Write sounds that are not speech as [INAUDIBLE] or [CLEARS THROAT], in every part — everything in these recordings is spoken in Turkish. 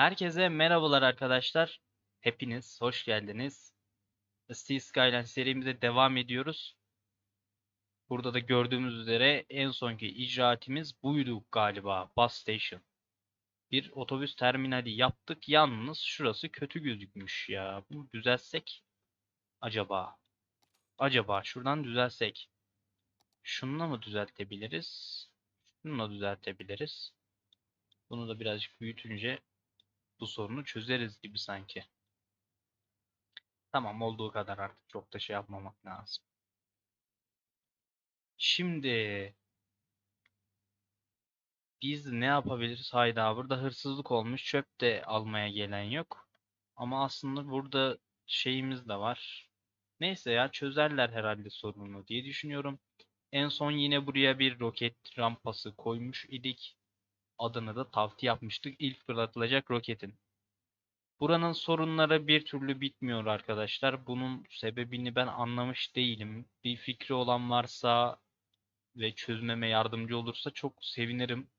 Herkese merhabalar arkadaşlar. Hepiniz hoş geldiniz. Sea Skyline serimize devam ediyoruz. Burada da gördüğümüz üzere en sonki icraatimiz buydu galiba. Bus Station. Bir otobüs terminali yaptık. Yalnız şurası kötü gözükmüş ya. Bunu düzelsek acaba? Acaba şuradan düzelsek. Şununla mı düzeltebiliriz? Şununla düzeltebiliriz. Bunu da birazcık büyütünce bu sorunu çözeriz gibi sanki. Tamam olduğu kadar artık çok da şey yapmamak lazım. Şimdi biz ne yapabiliriz? Hayda burada hırsızlık olmuş. Çöp de almaya gelen yok. Ama aslında burada şeyimiz de var. Neyse ya çözerler herhalde sorunu diye düşünüyorum. En son yine buraya bir roket rampası koymuş idik. Adını da tavti yapmıştık. İlk fırlatılacak roketin. Buranın sorunları bir türlü bitmiyor arkadaşlar. Bunun sebebini ben anlamış değilim. Bir fikri olan varsa ve çözmeme yardımcı olursa çok sevinirim.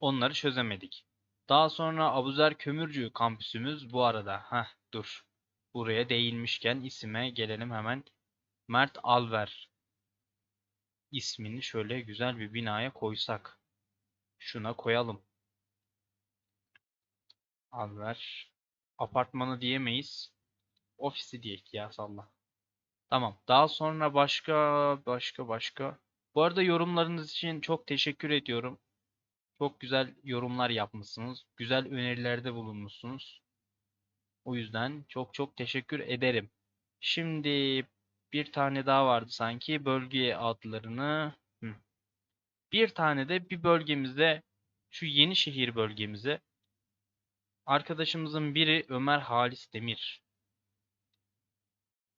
Onları çözemedik. Daha sonra Abuzer Kömürcü kampüsümüz bu arada. Heh dur. Buraya değinmişken isime gelelim hemen. Mert Alver ismini şöyle güzel bir binaya koysak. Şuna koyalım. Alver. Apartmanı diyemeyiz. Ofisi diyek ya salla. Tamam. Daha sonra başka başka başka. Bu arada yorumlarınız için çok teşekkür ediyorum. Çok güzel yorumlar yapmışsınız. Güzel önerilerde bulunmuşsunuz. O yüzden çok çok teşekkür ederim. Şimdi bir tane daha vardı sanki. Bölge adlarını. Bir tane de bir bölgemizde şu Yenişehir bölgemize Arkadaşımızın biri Ömer Halis Demir.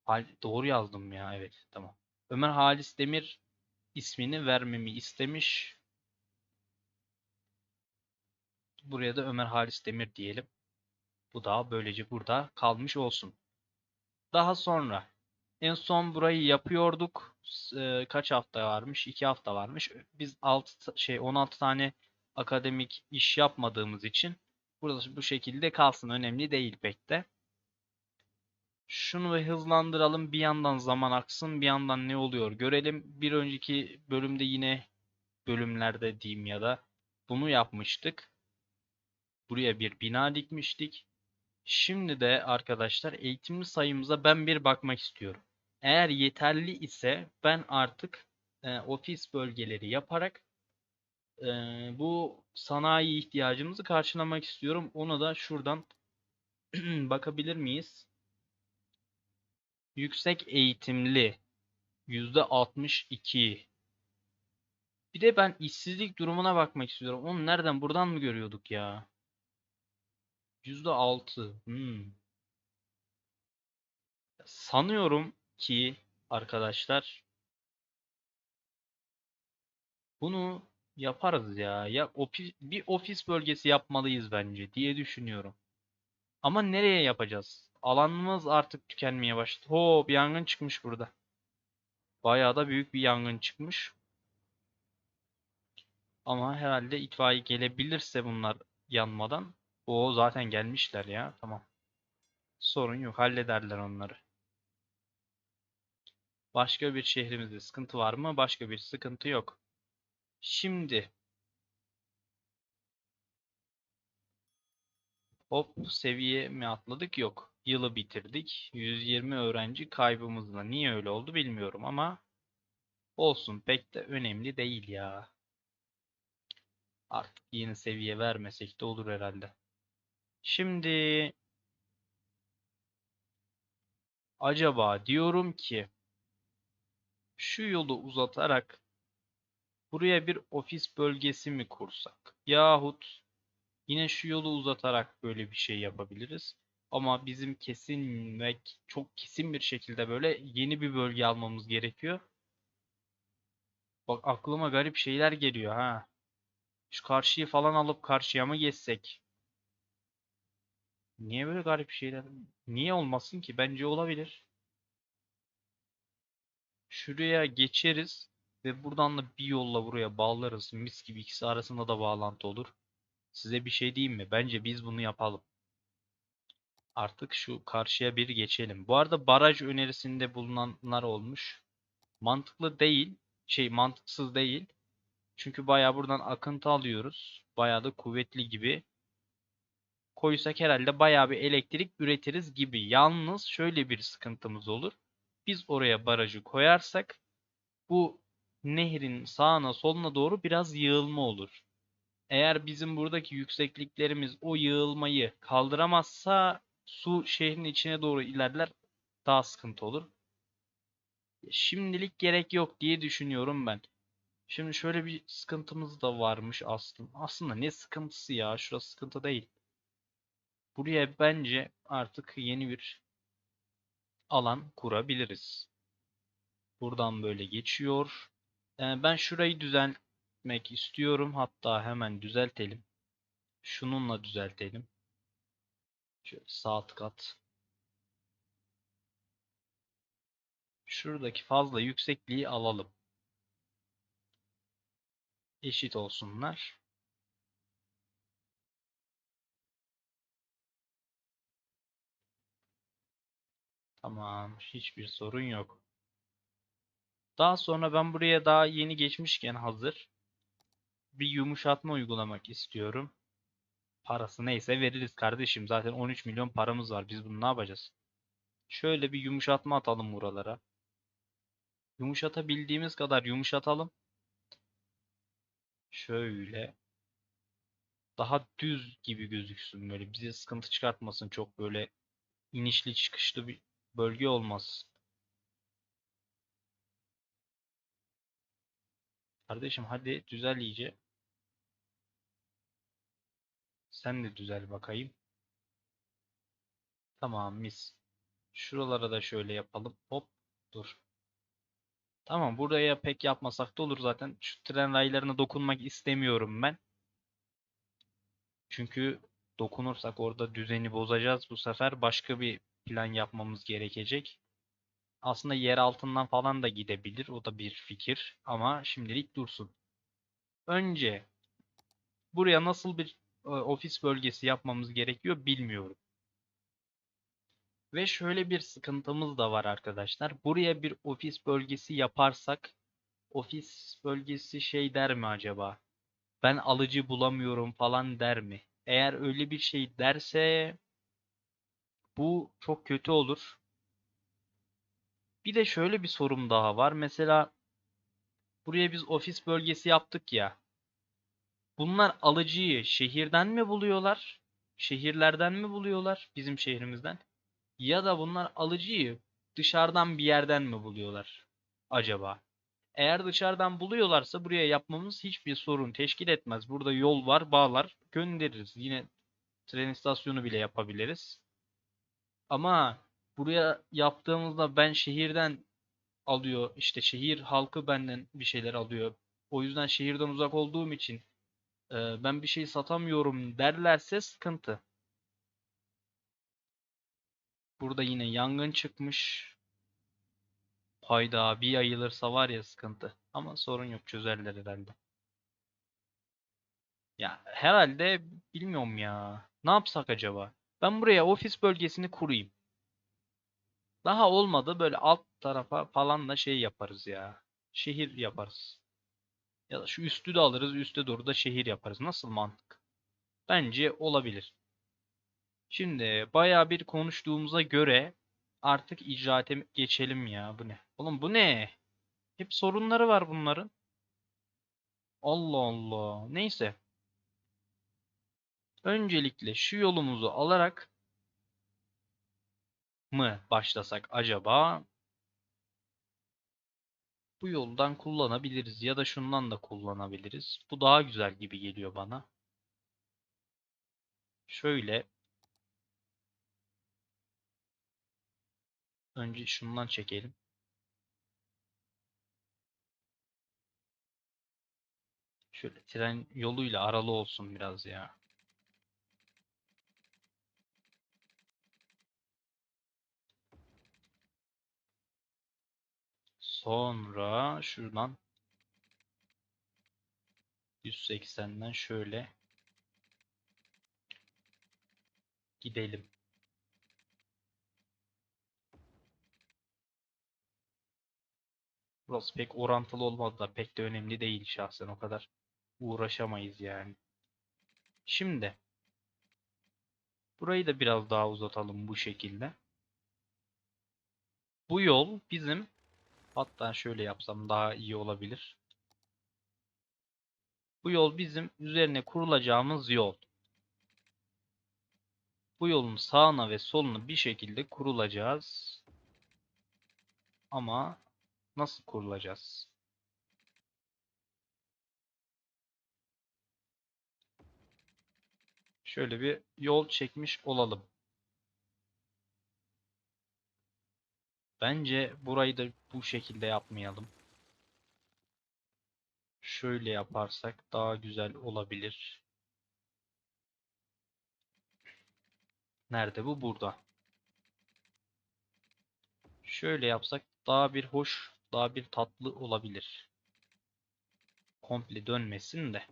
Hal doğru yazdım ya evet tamam. Ömer Halis Demir ismini vermemi istemiş. Buraya da Ömer Halis Demir diyelim. Bu da böylece burada kalmış olsun. Daha sonra en son burayı yapıyorduk. Ee, kaç hafta varmış? 2 hafta varmış. Biz 6 şey 16 tane akademik iş yapmadığımız için Burası bu şekilde kalsın. Önemli değil pek de. Şunu bir hızlandıralım. Bir yandan zaman aksın. Bir yandan ne oluyor görelim. Bir önceki bölümde yine bölümlerde diyeyim ya da bunu yapmıştık. Buraya bir bina dikmiştik. Şimdi de arkadaşlar eğitimli sayımıza ben bir bakmak istiyorum. Eğer yeterli ise ben artık e, ofis bölgeleri yaparak e, bu sanayi ihtiyacımızı karşılamak istiyorum. Ona da şuradan [CLEARS THROAT] bakabilir miyiz? Yüksek eğitimli %62. Bir de ben işsizlik durumuna bakmak istiyorum. Onu nereden? Buradan mı görüyorduk ya? %6. Hmm. Sanıyorum ki arkadaşlar bunu Yaparız ya. Ya ofis, bir ofis bölgesi yapmalıyız bence diye düşünüyorum. Ama nereye yapacağız? Alanımız artık tükenmeye başladı. Ho, bir yangın çıkmış burada. Bayağı da büyük bir yangın çıkmış. Ama herhalde itfaiye gelebilirse bunlar yanmadan. O zaten gelmişler ya. Tamam. Sorun yok. Hallederler onları. Başka bir şehrimizde sıkıntı var mı? Başka bir sıkıntı yok. Şimdi hop seviye mi atladık? Yok. Yılı bitirdik. 120 öğrenci kaybımızla. Niye öyle oldu bilmiyorum ama olsun pek de önemli değil ya. Artık yeni seviye vermesek de olur herhalde. Şimdi acaba diyorum ki şu yolu uzatarak Buraya bir ofis bölgesi mi kursak? Yahut yine şu yolu uzatarak böyle bir şey yapabiliriz. Ama bizim kesin ve çok kesin bir şekilde böyle yeni bir bölge almamız gerekiyor. Bak aklıma garip şeyler geliyor ha. Şu karşıyı falan alıp karşıya mı geçsek? Niye böyle garip şeyler? Niye olmasın ki? Bence olabilir. Şuraya geçeriz. Ve buradan da bir yolla buraya bağlarız. Mis gibi ikisi arasında da bağlantı olur. Size bir şey diyeyim mi? Bence biz bunu yapalım. Artık şu karşıya bir geçelim. Bu arada baraj önerisinde bulunanlar olmuş. Mantıklı değil. Şey mantıksız değil. Çünkü bayağı buradan akıntı alıyoruz. Bayağı da kuvvetli gibi. Koysak herhalde bayağı bir elektrik üretiriz gibi. Yalnız şöyle bir sıkıntımız olur. Biz oraya barajı koyarsak bu nehrin sağına soluna doğru biraz yığılma olur. Eğer bizim buradaki yüksekliklerimiz o yığılmayı kaldıramazsa su şehrin içine doğru ilerler daha sıkıntı olur. Şimdilik gerek yok diye düşünüyorum ben. Şimdi şöyle bir sıkıntımız da varmış aslında. Aslında ne sıkıntısı ya? Şurası sıkıntı değil. Buraya bence artık yeni bir alan kurabiliriz. Buradan böyle geçiyor. Ee, ben şurayı düzeltmek istiyorum. Hatta hemen düzeltelim. Şununla düzeltelim. Şöyle sağ tık at. Şuradaki fazla yüksekliği alalım. Eşit olsunlar. Tamam, hiçbir sorun yok. Daha sonra ben buraya daha yeni geçmişken hazır bir yumuşatma uygulamak istiyorum. Parası neyse veririz kardeşim. Zaten 13 milyon paramız var. Biz bunu ne yapacağız? Şöyle bir yumuşatma atalım buralara. Yumuşatabildiğimiz kadar yumuşatalım. Şöyle. Daha düz gibi gözüksün böyle. Bize sıkıntı çıkartmasın. Çok böyle inişli çıkışlı bir bölge olmaz. Kardeşim hadi düzel iyice. Sen de düzel bakayım. Tamam mis. Şuralara da şöyle yapalım. Hop dur. Tamam buraya pek yapmasak da olur zaten. Şu tren raylarına dokunmak istemiyorum ben. Çünkü dokunursak orada düzeni bozacağız. Bu sefer başka bir plan yapmamız gerekecek. Aslında yer altından falan da gidebilir. O da bir fikir. Ama şimdilik dursun. Önce buraya nasıl bir e, ofis bölgesi yapmamız gerekiyor bilmiyorum. Ve şöyle bir sıkıntımız da var arkadaşlar. Buraya bir ofis bölgesi yaparsak ofis bölgesi şey der mi acaba? Ben alıcı bulamıyorum falan der mi? Eğer öyle bir şey derse bu çok kötü olur. Bir de şöyle bir sorum daha var. Mesela buraya biz ofis bölgesi yaptık ya. Bunlar alıcıyı şehirden mi buluyorlar? Şehirlerden mi buluyorlar? Bizim şehrimizden. Ya da bunlar alıcıyı dışarıdan bir yerden mi buluyorlar acaba? Eğer dışarıdan buluyorlarsa buraya yapmamız hiçbir sorun teşkil etmez. Burada yol var, bağlar, göndeririz. Yine tren istasyonu bile yapabiliriz. Ama buraya yaptığımızda ben şehirden alıyor, işte şehir halkı benden bir şeyler alıyor. O yüzden şehirden uzak olduğum için e, ben bir şey satamıyorum derlerse sıkıntı. Burada yine yangın çıkmış. Hayda bir yayılırsa var ya sıkıntı. Ama sorun yok çözerler herhalde. Ya herhalde bilmiyorum ya. Ne yapsak acaba? Ben buraya ofis bölgesini kurayım. Daha olmadı böyle alt tarafa falan da şey yaparız ya. Şehir yaparız. Ya da şu üstü de alırız üste doğru da şehir yaparız. Nasıl mantık? Bence olabilir. Şimdi bayağı bir konuştuğumuza göre artık icraate geçelim ya. Bu ne? Oğlum bu ne? Hep sorunları var bunların. Allah Allah. Neyse. Öncelikle şu yolumuzu alarak mı başlasak acaba? Bu yoldan kullanabiliriz ya da şundan da kullanabiliriz. Bu daha güzel gibi geliyor bana. Şöyle Önce şundan çekelim. Şöyle tren yoluyla aralı olsun biraz ya. Sonra şuradan 180'den şöyle gidelim. Burası pek orantılı olmadı da pek de önemli değil şahsen o kadar uğraşamayız yani. Şimdi burayı da biraz daha uzatalım bu şekilde. Bu yol bizim hatta şöyle yapsam daha iyi olabilir. Bu yol bizim üzerine kurulacağımız yol. Bu yolun sağına ve solunu bir şekilde kurulacağız. Ama nasıl kurulacağız? Şöyle bir yol çekmiş olalım. Bence burayı da bu şekilde yapmayalım. Şöyle yaparsak daha güzel olabilir. Nerede bu? Burada. Şöyle yapsak daha bir hoş, daha bir tatlı olabilir. Komple dönmesin de.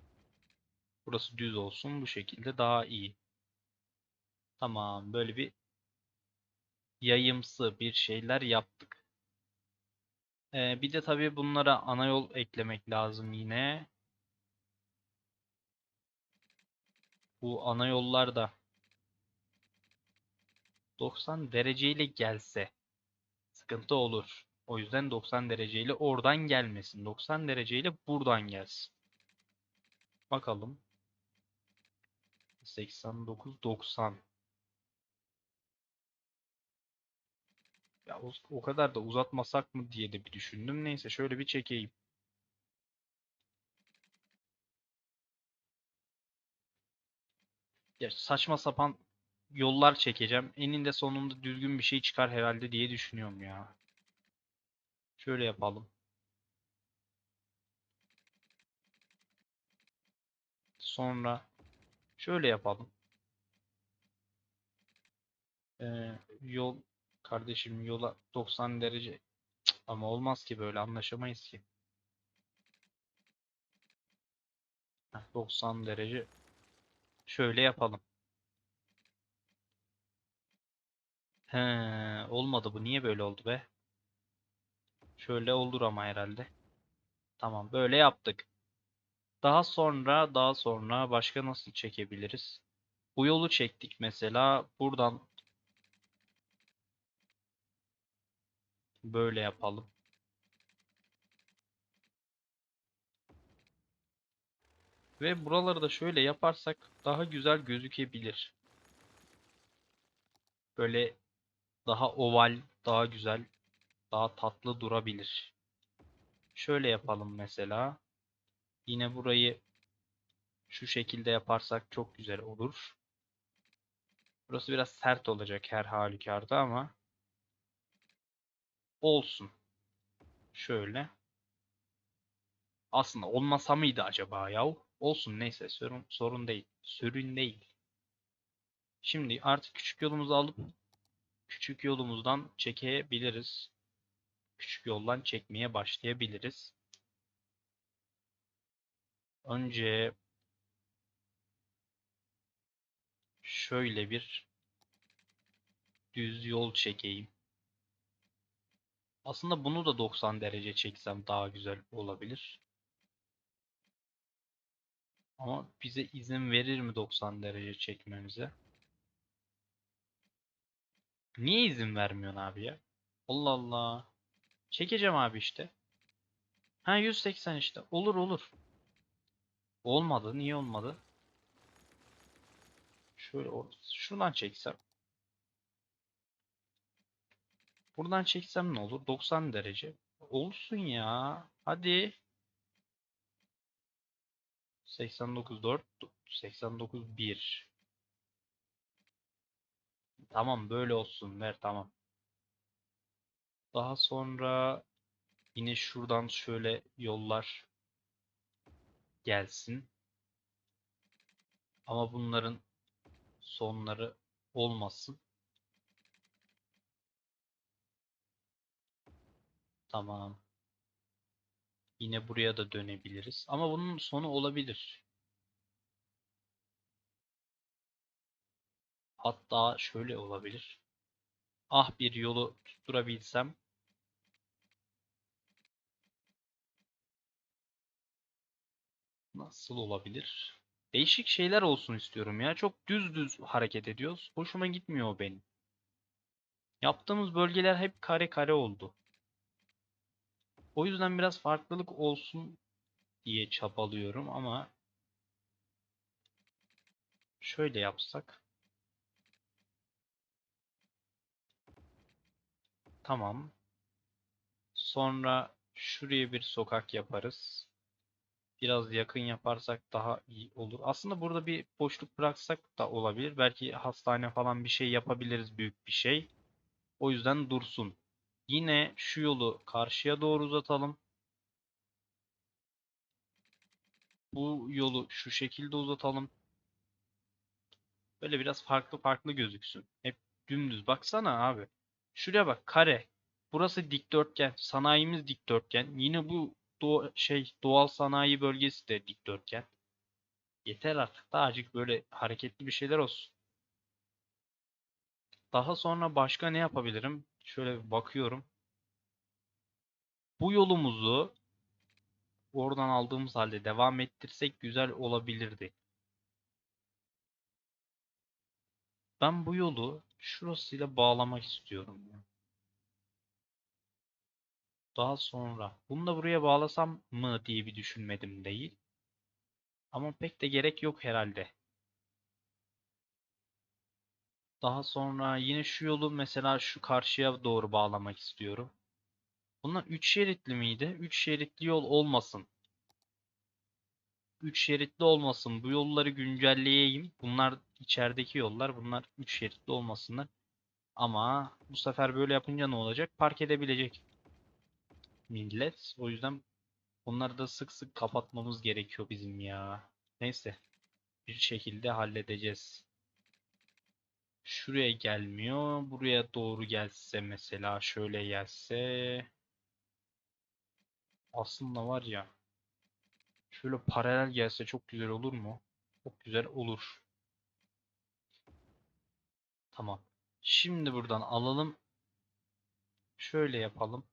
Burası düz olsun. Bu şekilde daha iyi. Tamam. Böyle bir yayımsı bir şeyler yaptık. Ee, bir de tabii bunlara ana yol eklemek lazım yine. Bu ana yollar da 90 dereceyle gelse sıkıntı olur. O yüzden 90 dereceyle oradan gelmesin. 90 dereceyle buradan gelsin. Bakalım. 89 90. Ya o, o kadar da uzatmasak mı diye de bir düşündüm. Neyse şöyle bir çekeyim. Ya saçma sapan yollar çekeceğim. Eninde sonunda düzgün bir şey çıkar herhalde diye düşünüyorum ya. Şöyle yapalım. Sonra şöyle yapalım. Ee, yol kardeşim yola 90 derece ama olmaz ki böyle anlaşamayız ki. Heh, 90 derece şöyle yapalım. He, olmadı bu. Niye böyle oldu be? Şöyle olur ama herhalde. Tamam, böyle yaptık. Daha sonra, daha sonra başka nasıl çekebiliriz? Bu yolu çektik mesela. Buradan böyle yapalım. Ve buraları da şöyle yaparsak daha güzel gözükebilir. Böyle daha oval, daha güzel, daha tatlı durabilir. Şöyle yapalım mesela. Yine burayı şu şekilde yaparsak çok güzel olur. Burası biraz sert olacak her halükarda ama olsun. Şöyle. Aslında olmasa mıydı acaba yahu? Olsun neyse sorun, sorun değil. Sorun değil. Şimdi artık küçük yolumuzu alıp küçük yolumuzdan çekebiliriz. Küçük yoldan çekmeye başlayabiliriz. Önce şöyle bir düz yol çekeyim. Aslında bunu da 90 derece çeksem daha güzel olabilir. Ama bize izin verir mi 90 derece çekmemize? Niye izin vermiyorsun abi ya? Allah Allah. Çekeceğim abi işte. Ha 180 işte. Olur olur. Olmadı. Niye olmadı? Şöyle şuradan çeksem. Buradan çeksem ne olur? 90 derece. Olsun ya. Hadi. 89 4 89 1 Tamam böyle olsun ver tamam. Daha sonra yine şuradan şöyle yollar gelsin. Ama bunların sonları olmasın. Tamam. Yine buraya da dönebiliriz. Ama bunun sonu olabilir. Hatta şöyle olabilir. Ah bir yolu tutturabilsem. Nasıl olabilir? Değişik şeyler olsun istiyorum ya. Çok düz düz hareket ediyoruz. Hoşuma gitmiyor benim. Yaptığımız bölgeler hep kare kare oldu. O yüzden biraz farklılık olsun diye çabalıyorum ama şöyle yapsak. Tamam. Sonra şuraya bir sokak yaparız. Biraz yakın yaparsak daha iyi olur. Aslında burada bir boşluk bıraksak da olabilir. Belki hastane falan bir şey yapabiliriz büyük bir şey. O yüzden dursun. Yine şu yolu karşıya doğru uzatalım. Bu yolu şu şekilde uzatalım. Böyle biraz farklı farklı gözüksün. Hep dümdüz. Baksana abi. Şuraya bak kare. Burası dikdörtgen. Sanayimiz dikdörtgen. Yine bu doğ şey doğal sanayi bölgesi de dikdörtgen. Yeter artık. Daha azıcık böyle hareketli bir şeyler olsun. Daha sonra başka ne yapabilirim? Şöyle bir bakıyorum. Bu yolumuzu oradan aldığımız halde devam ettirsek güzel olabilirdi. Ben bu yolu şurasıyla bağlamak istiyorum. Daha sonra bunu da buraya bağlasam mı diye bir düşünmedim değil. Ama pek de gerek yok herhalde. Daha sonra yine şu yolu mesela şu karşıya doğru bağlamak istiyorum. Bunlar 3 şeritli miydi? 3 şeritli yol olmasın. 3 şeritli olmasın. Bu yolları güncelleyeyim. Bunlar içerideki yollar. Bunlar 3 şeritli olmasınlar. Ama bu sefer böyle yapınca ne olacak? Park edebilecek millet. O yüzden bunları da sık sık kapatmamız gerekiyor bizim ya. Neyse. Bir şekilde halledeceğiz. Şuraya gelmiyor. Buraya doğru gelse mesela şöyle gelse. Aslında var ya. Şöyle paralel gelse çok güzel olur mu? Çok güzel olur. Tamam. Şimdi buradan alalım. Şöyle yapalım.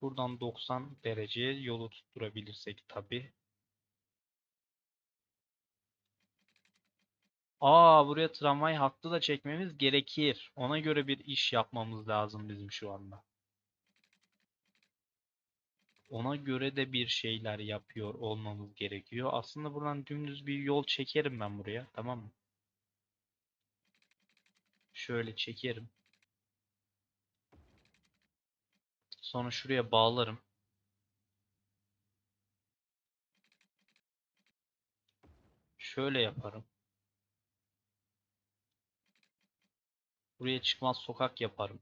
Buradan 90 dereceye yolu tutturabilirsek tabii. Aa buraya tramvay hattı da çekmemiz gerekir. Ona göre bir iş yapmamız lazım bizim şu anda. Ona göre de bir şeyler yapıyor olmamız gerekiyor. Aslında buradan dümdüz bir yol çekerim ben buraya. Tamam mı? Şöyle çekerim. Sonra şuraya bağlarım. Şöyle yaparım. Buraya çıkmaz sokak yaparım.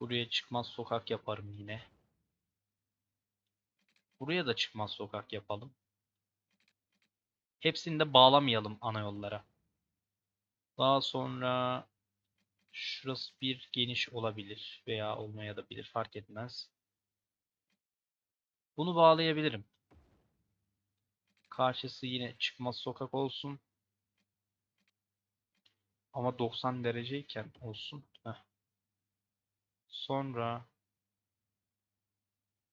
Buraya çıkmaz sokak yaparım yine. Buraya da çıkmaz sokak yapalım. Hepsini de bağlamayalım ana yollara. Daha sonra şurası bir geniş olabilir veya olmaya da bilir fark etmez. Bunu bağlayabilirim. Karşısı yine çıkmaz sokak olsun. Ama 90 dereceyken olsun. Heh. Sonra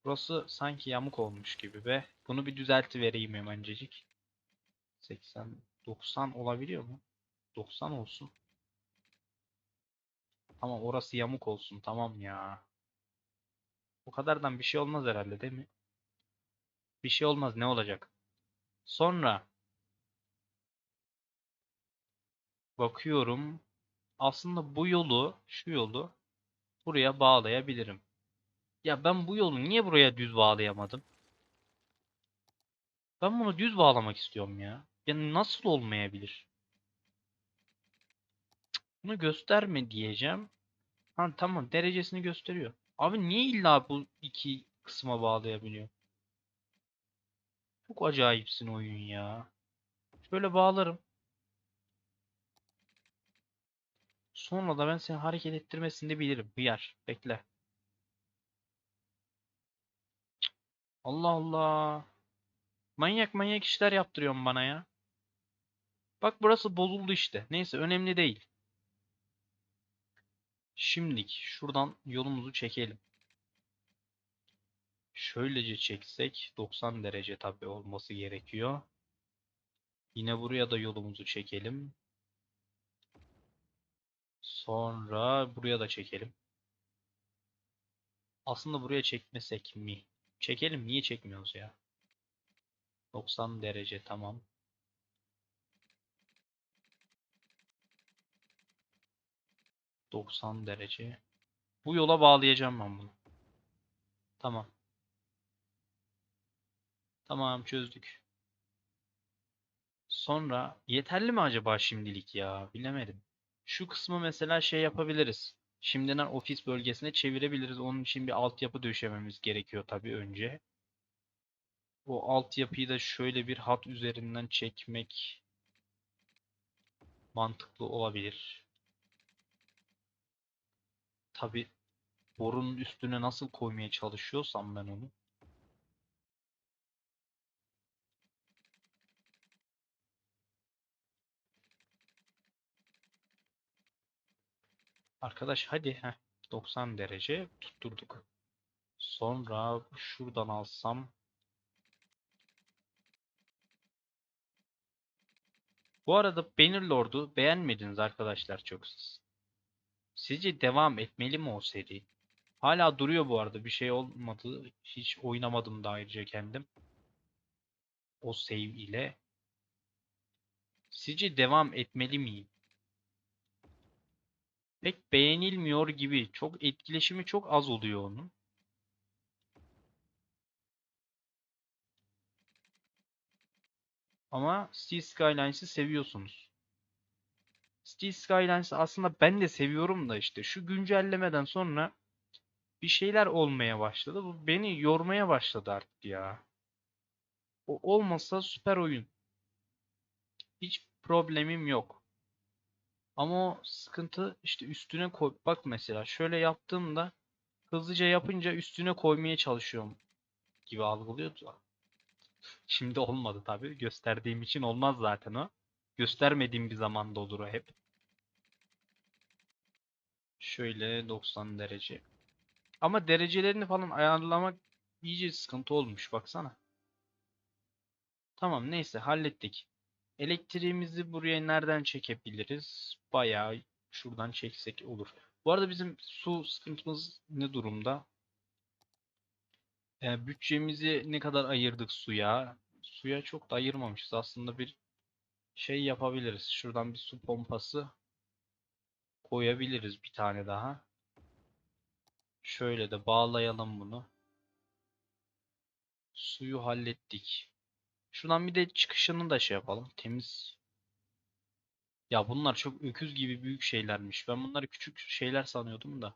burası sanki yamuk olmuş gibi ve bunu bir düzelti vereyim hemencecik. 80 90 olabiliyor mu? 90 olsun. Ama orası yamuk olsun tamam ya. O kadardan bir şey olmaz herhalde değil mi? Bir şey olmaz ne olacak? Sonra bakıyorum. Aslında bu yolu, şu yolu buraya bağlayabilirim. Ya ben bu yolu niye buraya düz bağlayamadım? Ben bunu düz bağlamak istiyorum ya. Yani nasıl olmayabilir? Bunu gösterme diyeceğim. Ha tamam derecesini gösteriyor. Abi niye illa bu iki kısma bağlayabiliyor? Çok acayipsin oyun ya. Şöyle bağlarım. Sonra da ben seni hareket ettirmesini de bilirim. Hıyar. Bekle. Allah Allah. Manyak manyak işler yaptırıyorsun bana ya. Bak burası bozuldu işte. Neyse önemli değil. Şimdilik şuradan yolumuzu çekelim. Şöylece çeksek 90 derece tabii olması gerekiyor. Yine buraya da yolumuzu çekelim. Sonra buraya da çekelim. Aslında buraya çekmesek mi? Çekelim. Niye çekmiyoruz ya? 90 derece tamam. ...90 derece. Bu yola bağlayacağım ben bunu. Tamam. Tamam çözdük. Sonra yeterli mi acaba şimdilik ya? Bilemedim. Şu kısmı mesela şey yapabiliriz. Şimdiden ofis bölgesine çevirebiliriz. Onun için bir altyapı döşememiz gerekiyor tabii önce. O altyapıyı da şöyle bir hat üzerinden çekmek mantıklı olabilir. Tabii borunun üstüne nasıl koymaya çalışıyorsam ben onu. Arkadaş hadi heh, 90 derece tutturduk. Sonra şuradan alsam Bu arada Bannerlord'u beğenmediniz arkadaşlar çok siz. Sizce devam etmeli mi o seri? Hala duruyor bu arada. Bir şey olmadı. Hiç oynamadım da ayrıca kendim. O save ile. Sizce devam etmeli miyim? Pek beğenilmiyor gibi. Çok etkileşimi çok az oluyor onun. Ama City Skylines'ı seviyorsunuz. City Skylines'ı aslında ben de seviyorum da işte şu güncellemeden sonra bir şeyler olmaya başladı. Bu beni yormaya başladı artık ya. O olmasa süper oyun. Hiç problemim yok. Ama o sıkıntı işte üstüne koy. Bak mesela şöyle yaptığımda hızlıca yapınca üstüne koymaya çalışıyorum gibi algılıyordu. Şimdi olmadı tabii. Gösterdiğim için olmaz zaten o. Göstermediğim bir zamanda olur o hep. Şöyle 90 derece. Ama derecelerini falan ayarlamak iyice sıkıntı olmuş baksana. Tamam neyse hallettik. Elektriğimizi buraya nereden çekebiliriz? Bayağı şuradan çeksek olur. Bu arada bizim su sıkıntımız ne durumda? Ee, bütçemizi ne kadar ayırdık suya? Suya çok da ayırmamışız. Aslında bir şey yapabiliriz. Şuradan bir su pompası koyabiliriz bir tane daha. Şöyle de bağlayalım bunu. Suyu hallettik. Şuradan bir de çıkışını da şey yapalım. Temiz. Ya bunlar çok öküz gibi büyük şeylermiş. Ben bunları küçük şeyler sanıyordum da.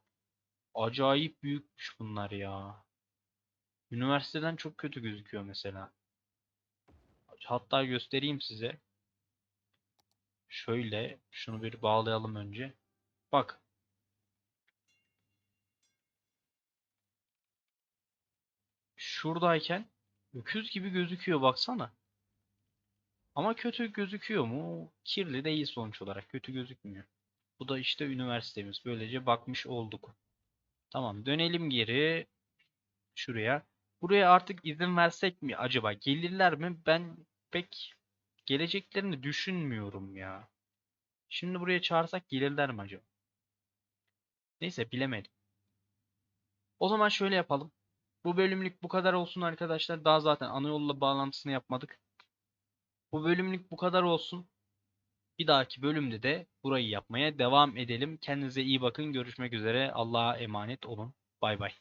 Acayip büyükmüş bunlar ya. Üniversiteden çok kötü gözüküyor mesela. Hatta göstereyim size. Şöyle şunu bir bağlayalım önce. Bak. Şuradayken öküz gibi gözüküyor baksana. Ama kötü gözüküyor mu? Kirli değil sonuç olarak. Kötü gözükmüyor. Bu da işte üniversitemiz. Böylece bakmış olduk. Tamam dönelim geri şuraya. Buraya artık izin versek mi acaba? Gelirler mi? Ben pek geleceklerini düşünmüyorum ya. Şimdi buraya çağırsak gelirler mi acaba? Neyse bilemedim. O zaman şöyle yapalım. Bu bölümlük bu kadar olsun arkadaşlar. Daha zaten ana yolla bağlantısını yapmadık. Bu bölümlük bu kadar olsun. Bir dahaki bölümde de burayı yapmaya devam edelim. Kendinize iyi bakın. Görüşmek üzere. Allah'a emanet olun. Bay bay.